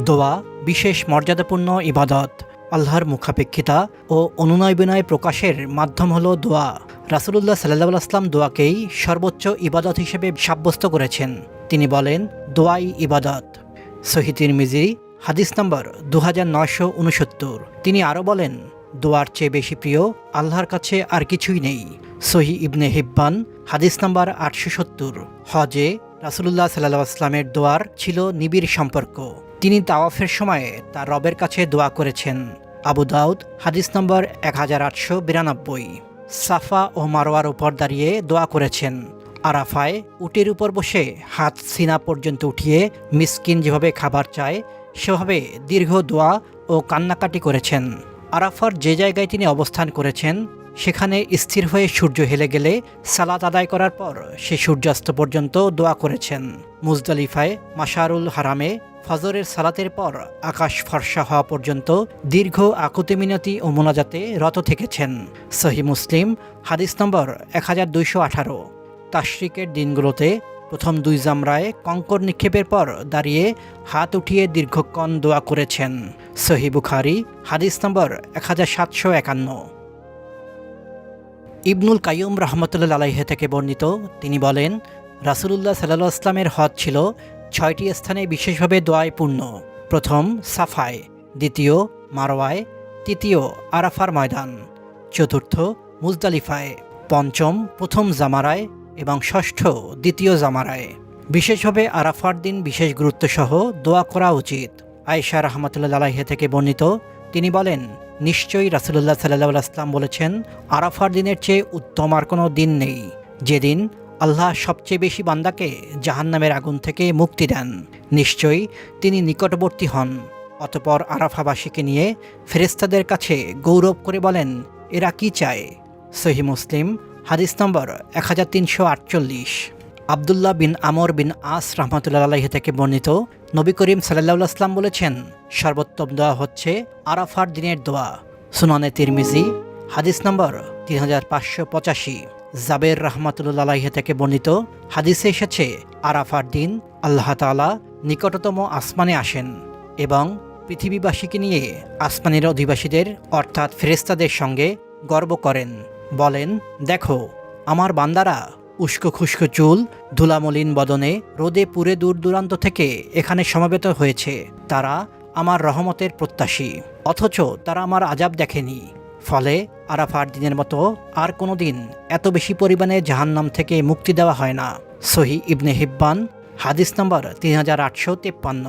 দোয়া, বিশেষ মর্যাদাপূর্ণ ইবাদত, আল্লাহর মুখাপেক্ষিতা ও অনুনয় বিনয় প্রকাশের মাধ্যম হলো দোয়া। রাসুলুল্লাহ সাল্লাহ আসলাম দোয়াকেই সর্বোচ্চ ইবাদত হিসেবে সাব্যস্ত করেছেন। তিনি বলেন, দোয়াই ইবাদত। সহিতির মিজি হাদিস নম্বর দু হাজার তিনি আরও বলেন, দোয়ার চেয়ে বেশি প্রিয় আল্লাহর কাছে আর কিছুই নেই। সহি ইবনে হিব্বান, হাদিস নাম্বার আটশো সত্তর। হজে রাসুলুল্লাহ সাল্লাহ আসলামের দোয়ার ছিল নিবিড় সম্পর্ক। তিনি তাওয়াফের সময়ে তার রবের কাছে দোয়া করেছেন। আবু দাউদ, হাদিস নম্বর এক হাজার আটশো বিরানব্বই। সাফা ও মারোয়ার উপর দাঁড়িয়ে দোয়া করেছেন। আরাফায় উটের উপর বসে হাত সিনা পর্যন্ত উঠিয়ে মিসকিন যেভাবে খাবার চায়, সেভাবে দীর্ঘ দোয়া ও কান্নাকাটি করেছেন। আরাফার যে জায়গায় তিনি অবস্থান করেছেন সেখানে স্থির হয়ে সূর্য হেলে গেলে সালাত আদায় করার পর সে সূর্যাস্ত পর্যন্ত দোয়া করেছেন। মুজদালিফায় মাশারুল হারামে ফজরের সালাতের পর আকাশ ফর্সা হওয়া পর্যন্ত দীর্ঘ আকুতি মিনতি ও মোনাজাতে রত থেকেছেন। সহি মুসলিম, হাদিস নম্বর এক হাজার দুইশো আঠারো। তাশরিকের দিনগুলোতে প্রথম দুই জামরায় কঙ্কর নিক্ষেপের পর দাঁড়িয়ে হাত উঠিয়ে দীর্ঘক্ষণ দোয়া করেছেন। সহি বুখারি, হাদিস নম্বর এক হাজার সাতশো একান্ন। ইবনুল কাইয়ুম রহমতুল্লাহ আলাইহে থেকে বর্ণিত। তিনি বলেন, রাসুলুল্লাহ সাল্লাহ আসলামের হজ ছিল ছয়টি স্থানে বিশেষভাবে দোয়ায় পূর্ণ প্রথম, সাফায়, দ্বিতীয় মারোয়ায় তৃতীয়, আরাফার ময়দান। চতুর্থ, মুজদালিফায়। পঞ্চম, প্রথম জামারায় এবং ষষ্ঠ, দ্বিতীয় জামারায়। বিশেষভাবে আরাফার দিন বিশেষ গুরুত্বসহ দোয়া করা উচিত। আয়েশা রহমতুল্লাহ আলাইহে থেকে বর্ণিত। তিনি বলেন নিশ্চয়ই রাসুলুল্লাহ সাল্লাহ আসলাম বলেছেন, আরাফার দিনের চেয়ে উত্তম আর কোনো দিন নেই। যেদিন আল্লাহ সবচেয়ে বেশি বান্দাকে জাহান্নামের আগুন থেকে মুক্তি দেন, নিশ্চয়ই তিনি নিকটবর্তী হন। অতপর আরাফাবাসীকে নিয়ে ফেরেস্তাদের কাছে গৌরব করে বলেন, এরা কি চায়? সহি মুসলিম, হাদিস নম্বর এক হাজার তিনশো আটচল্লিশ। আবদুল্লাহ বিন আমর বিন আস রহমতুল্লাহ আলাহি থেকে বর্ণিত নবী করিম সাল্লাহ বলেছেন, সর্বোত্তম দোয়া হচ্ছে আরাফার দিনের দোয়া। সুনানে তিরমিজি, হাদিস নম্বর তিন হাজার পাঁচশো পঁচাশি। জাবের রহমতুল্লাহ থেকে বর্ণিত হাদিসে এসেছে, আরাফার দিন আল্লাহ তালা নিকটতম আসমানে আসেন এবং পৃথিবীবাসীকে নিয়ে আসমানের অধিবাসীদের অর্থাৎ ফেরেস্তাদের সঙ্গে গর্ব করেন। বলেন, দেখো, আমার বান্দারা উস্কো খুস্কো চুল, ধুলামলিন বদনে রোদে পুরে দূর দূরান্ত থেকে এখানে সমবেত হয়েছে। তারা আমার রহমতের প্রত্যাশী। অথচ তারা আমার আজাব দেখেনি। ফলে আরাফার দিনের মতো আর কোনো দিন এত বেশি পরিমাণে জাহান্নাম থেকে মুক্তি দেওয়া হয় না। সহি ইবনে হিব্বান, হাদিস নম্বর তিন হাজার আটশো তেপ্পান্ন।